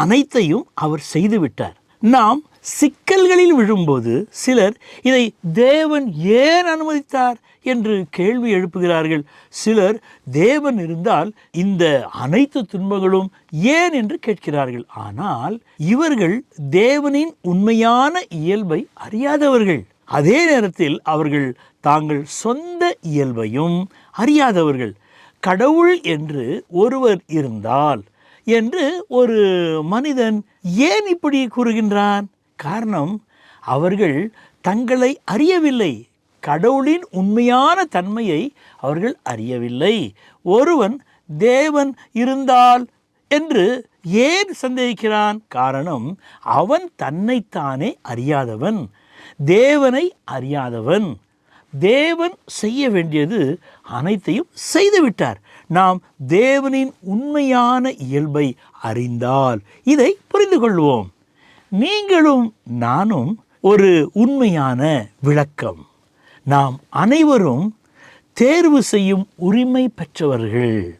அனைத்தையும் அவர் செய்துவிட்டார். நாம் சிக்கல்களில் விழும்போது சிலர் இதை தேவன் ஏன் அனுமதித்தார் என்று கேள்வி எழுப்புகிறார்கள். சிலர் தேவன் இருந்தால் இந்த அனைத்து துன்பங்களும் ஏன் என்று கேட்கிறார்கள். ஆனால் இவர்கள் தேவனின் உண்மையான இயல்பை அறியாதவர்கள். அதே நேரத்தில் அவர்கள் தாங்கள் சொந்த இயல்பையும் அறியாதவர்கள். கடவுள் என்று ஒருவர் இருந்தால் என்று ஒரு மனிதன் ஏன் இப்படி கூறுகின்றான்? காரணம் அவர்கள் தங்களை அறியவில்லை. கடவுளின் உண்மையான தன்மையை அவர்கள் அறியவில்லை. ஒருவன் தேவன் இருந்தால் என்று ஏன் சந்தேகிக்கிறான்? காரணம் அவன் தன்னைத்தானே அறியாதவன். தேவனை அறியாதவன். தேவன் செய்ய வேண்டியது அனைத்தையும் செய்துவிட்டார். நாம் தேவனின் உண்மையான இயல்பை அறிந்தால் இதை புரிந்து கொள்வோம். நீங்களும் நானும் ஒரு உண்மையான விளக்கம். நாம் அனைவரும் தேர்வு செய்யும் உரிமை பெற்றவர்கள்.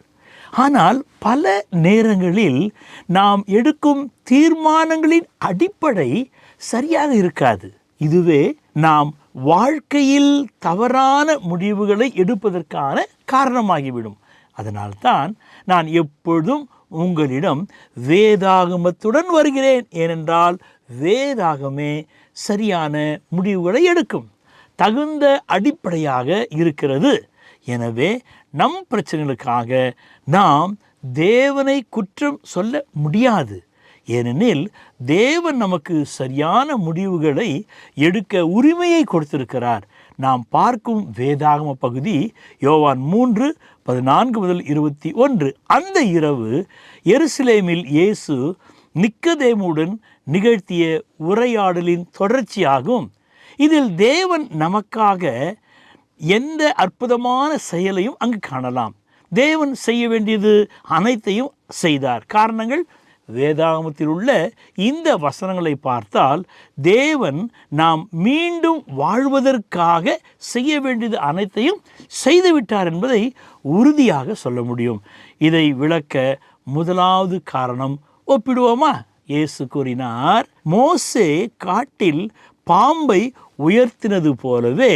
ஆனால் பல நேரங்களில் நாம் எடுக்கும் தீர்மானங்களின் அடிப்படை சரியாக இருக்காது. இதுவே நாம் வாழ்க்கையில் தவறான முடிவுகளை எடுப்பதற்கான காரணமாகிவிடும். அதனால்தான் நான் எப்பொழுதும் உங்களிடம் வேதாகமத்துடன் வருகிறேன். ஏனென்றால் வேதாகமே சரியான முடிவுகளை எடுக்கும். தகுந்த அடிப்படையாக இருக்கிறது. எனவே நம் பிரச்சனைகளுக்காக நாம் தேவனை குற்றம் சொல்ல முடியாது. ஏனெனில் தேவன் நமக்கு சரியான முடிவுகளை எடுக்க உரிமையை கொடுத்திருக்கிறார். நாம் பார்க்கும் வேதாகம பகுதி யோவான் மூன்று பதினான்கு முதல் இருபத்தி ஒன்று. அந்த இரவு எருசலேமில் இயேசு நிக்கதேமுடன் நிகழ்த்திய உரையாடலின் தொடர்ச்சியாகும். இதில் தேவன் நமக்காக எந்த அற்புதமான செயலையும் அங்கு காணலாம். தேவன் செய்ய வேண்டியது அனைத்தையும் செய்தார். காரணங்கள் வேதாகமத்தில் உள்ள இந்த வசனங்களை பார்த்தால் தேவன் நாம் மீண்டும் வாழ்வதற்காக செய்ய வேண்டியது அனைத்தையும் செய்துவிட்டார் என்பதை உறுதியாக சொல்ல முடியும். இதை விளக்க முதலாவது காரணம் ஒப்பிடுவோமா? இயேசு கூறினார் மோசே காட்டில் பாம்பை உயர்த்தினது போலவே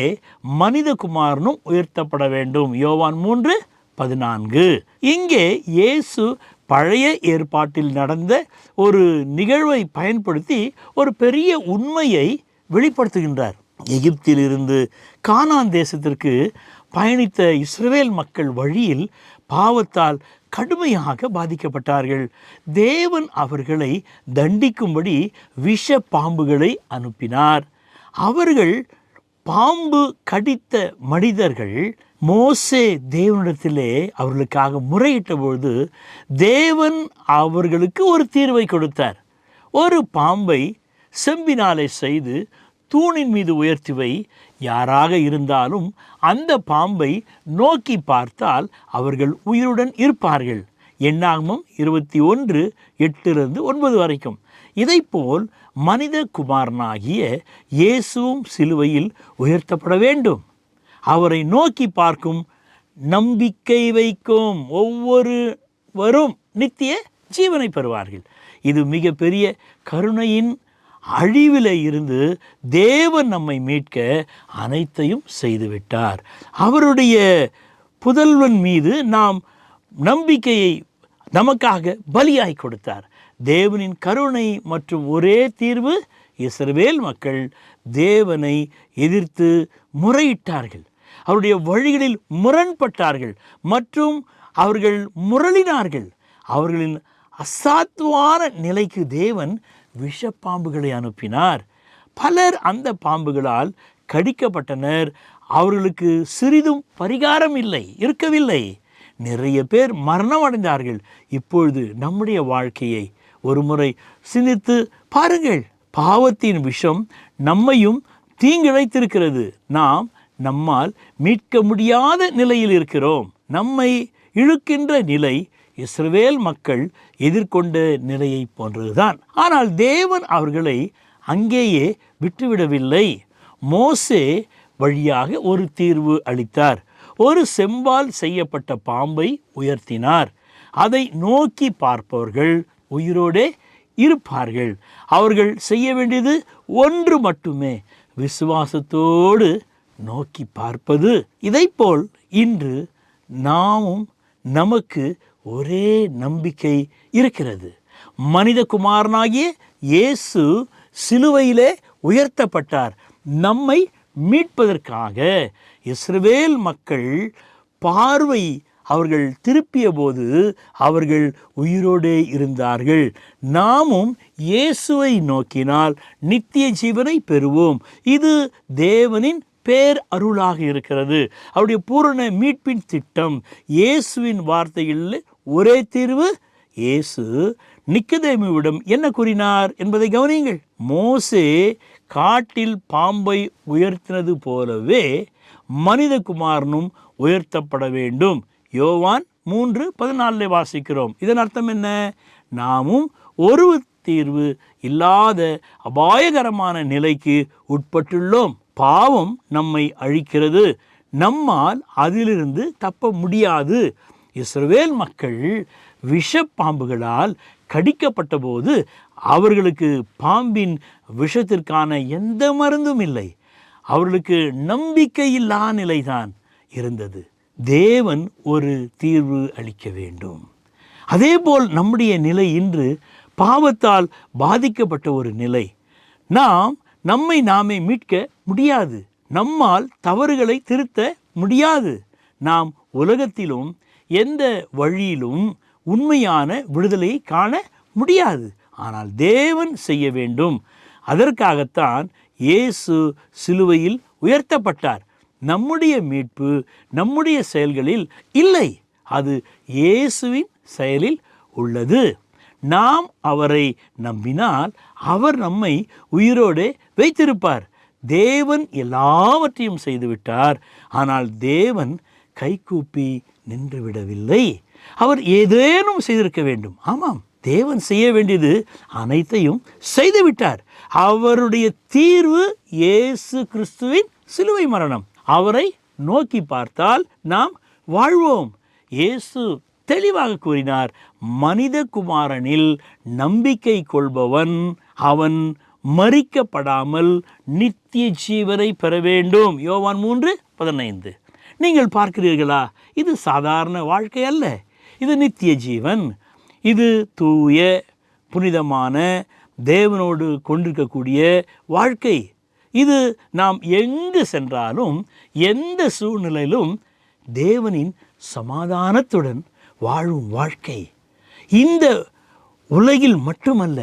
மனிதகுமாரனும் உயர்த்தப்பட வேண்டும். யோவான் மூன்று பதினான்கு. இங்கே இயேசு பழைய ஏற்பாட்டில் நடந்த ஒரு நிகழ்வை பயன்படுத்தி ஒரு பெரிய உண்மையை வெளிப்படுத்துகின்றார். எகிப்திலிருந்து கானான் தேசத்திற்கு பயணித்த இஸ்ரேல் மக்கள் வழியில் பாவத்தால் கடுமையாக பாதிக்கப்பட்டார்கள். தேவன் அவர்களை தண்டிக்கும்படி விஷ பாம்புகளை அனுப்பினார். அவர்கள் பாம்பு கடித்த மனிதர்கள் மோசே தேவனிடத்திலே அவர்களுக்காக முறையிட்ட பொழுது தேவன் அவர்களுக்கு ஒரு தீர்வை கொடுத்தார். ஒரு பாம்பை செம்பினாலே செய்து தூணின் மீது உயர்த்திவை யாராக இருந்தாலும் அந்த பாம்பை நோக்கி பார்த்தால் அவர்கள் உயிருடன் இருப்பார்கள். எண்ணாகமும் இருபத்தி ஒன்று எட்டிலிருந்து ஒன்பது வரைக்கும். இதைப்போல் மனித குமாரனாகிய இயேசுவும் சிலுவையில் உயர்த்தப்பட வேண்டும். அவரை நோக்கி பார்க்கும் நம்பிக்கை வைக்கும் ஒவ்வொருவரும் நித்திய ஜீவனை பெறுவார்கள். இது மிகப்பெரிய கருணையின் அழிவில் இருந்து தேவன் நம்மை மீட்க அனைத்தையும் செய்துவிட்டார். அவருடைய புதல்வன் மீது நாம் நம்பிக்கையை நமக்காக பலியாய் கொடுத்தார். தேவனின் கருணை மற்றும் ஒரே தீர்வு இஸ்ரவேல் மக்கள் தேவனை எதிர்த்து முறையிட்டார்கள். அவருடைய வழிகளில் முரண்பட்டார்கள் மற்றும் அவர்கள் முரளினார்கள். அவர்களின் அசாத்துவான நிலைக்கு தேவன் விஷப்பாம்புகளை அனுப்பினார். பலர் அந்த பாம்புகளால் கடிக்கப்பட்டனர். அவர்களுக்கு சிறிதும் பரிகாரம் இல்லை இருக்கவில்லை. நிறைய பேர் மரணம் அடைந்தார்கள் இப்பொழுது நம்முடைய வாழ்க்கையை ஒரு முறை சிந்தித்து பாருங்கள். பாவத்தின் விஷம் நம்மையும் தீங்கிழைத்திருக்கிறது நாம் நம்மால் மீட்க முடியாத நிலையில் இருக்கிறோம். நம்மை இழுக்கின்ற நிலை இஸ்ரவேல் மக்கள் எதிர்கொண்ட நிலையை போன்றதுதான். ஆனால் தேவன் அவர்களை அங்கேயே விட்டுவிடவில்லை. மோசே வழியாக ஒரு தீர்வு அளித்தார். ஒரு செம்பால் செய்யப்பட்ட பாம்பை உயர்த்தினார். அதை நோக்கி பார்ப்பவர்கள் உயிரோடே இருப்பார்கள். அவர்கள் செய்ய வேண்டியது ஒன்று மட்டுமே. விசுவாசத்தோடு நோக்கி பார்ப்பது இதைப்போல் இன்று நாமும் நமக்கு ஒரே நம்பிக்கை இருக்கிறது. மனிதகுமாரனாகிய இயேசு சிலுவையிலே உயர்த்தப்பட்டார். நம்மை மீட்பதற்காக. இஸ்ரவேல் மக்கள் பார்வை அவர்கள் திருப்பிய போது அவர்கள் உயிரோடே இருந்தார்கள். நாமும் இயேசுவை நோக்கினால் நித்திய ஜீவனை பெறுவோம். இது தேவனின் பேர் அருளாக இருக்கிறது. அவருடைய பூரண மீட்பின் திட்டம். இயேசுவின் வார்த்தைகளில் ஒரே தீர்வு இயேசு நிக்கதேமிவிடம் என்ன கூறினார் என்பதை கவனியுங்கள். மோசே காட்டில் பாம்பை உயர்த்தினது போலவே மனிதகுமாரனும் உயர்த்தப்பட வேண்டும். யோவான் மூன்று பதினாலில் வாசிக்கிறோம். இதன் அர்த்தம் என்ன? நாமும் ஒரு தீர்வு இல்லாத அபாயகரமான நிலைக்கு உட்பட்டுள்ளோம். பாவம் நம்மை அழிக்கிறது. நம்மால் அதிலிருந்து தப்ப முடியாது. இஸ்ரவேல் மக்கள் விஷப்பாம்புகளால் கடிக்கப்பட்ட போது அவர்களுக்கு பாம்பின் விஷத்திற்கான எந்த மருந்தும் இல்லை. அவர்களுக்கு நம்பிக்கையில்லா நிலைதான் இருந்தது. தேவன் ஒரு தீர்வு அளிக்க வேண்டும். அதேபோல் நம்முடைய நிலை இன்று பாவத்தால் பாதிக்கப்பட்ட ஒரு நிலை. நாம் நம்மை நாமே மீட்க முடியாது. நம்மால் தவறுகளை திருத்த முடியாது. நாம் உலகத்திலும் எந்த வழியிலும் உண்மையான விடுதலையை காண முடியாது. ஆனால் தேவன் செய்ய வேண்டும். அதற்காகத்தான் இயேசு சிலுவையில் உயர்த்தப்பட்டார். நம்முடைய மீட்பு நம்முடைய செயல்களில் இல்லை. அது இயேசுவின் செயலில் உள்ளது. நாம் அவரை நம்பினால் அவர் நம்மை உயிரோடு வைத்திருப்பார். தேவன் எல்லாவற்றையும் செய்துவிட்டார். ஆனால் தேவன் கைகூப்பி நின்றுவிடவில்லை. அவர் ஏதேனும் செய்திருக்க வேண்டும். ஆமாம் தேவன் செய்ய வேண்டியது அனைத்தையும் செய்துவிட்டார். அவருடைய தீர்வு இயேசு கிறிஸ்துவின் சிலுவை மரணம். அவரை நோக்கி பார்த்தால் நாம் வாழ்வோம். இயேசு தெளிவாக கூறினார் மனிதகுமாரனில் நம்பிக்கை கொள்பவன் அவன் மறிக்கப்படாமல் நித்திய ஜீவனை பெற வேண்டும். யோவான் மூன்று பதினைந்து. நீங்கள் பார்க்கிறீர்களா இது சாதாரண வாழ்க்கை அல்ல. இது நித்திய ஜீவன். இது தூய புனிதமான தேவனோடு கொண்டிருக்கக்கூடிய வாழ்க்கை. இது நாம் எங்கு சென்றாலும் எந்த சூழ்நிலையிலும் தேவனின் சமாதானத்துடன் வாழும் வாழ்க்கை. இந்த உலகில் மட்டுமல்ல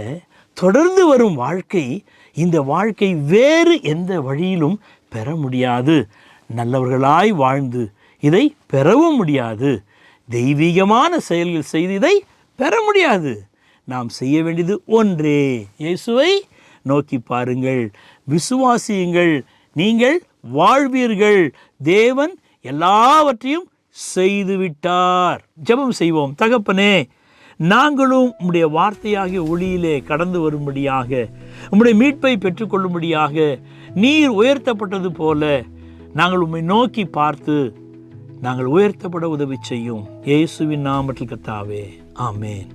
தொடர்ந்து வரும் வாழ்க்கை இந்த வாழ்க்கை வேறு எந்த வழியிலும் பெற முடியாது. நல்லவர்களாய் வாழ்ந்து இதை பெறவும் முடியாது. தெய்வீகமான செயல்கள் செய்து இதை பெற முடியாது. நாம் செய்ய வேண்டியது ஒன்றே. இயேசுவை நோக்கி பாருங்கள். விசுவாசியுங்கள். நீங்கள் வாழ்வீர்கள். தேவன் எல்லாவற்றையும் செய்துவிட்டார். ஜெபம் செய்வோம். தகப்பனே நாங்களும் உம்முடைய வார்த்தையாகிய ஒளியிலே கடந்து வரும்படியாக உம்முடைய மீட்பை பெற்றுக்கொள்ளும்படியாக நீர் உயர்த்தப்பட்டது போல நாங்கள் உம்மை நோக்கி பார்த்து நாங்கள் உயர்த்தப்பட உதவி செய்யும். இயேசுவின் நாமத்தில் கத்தாவே. ஆமேன்.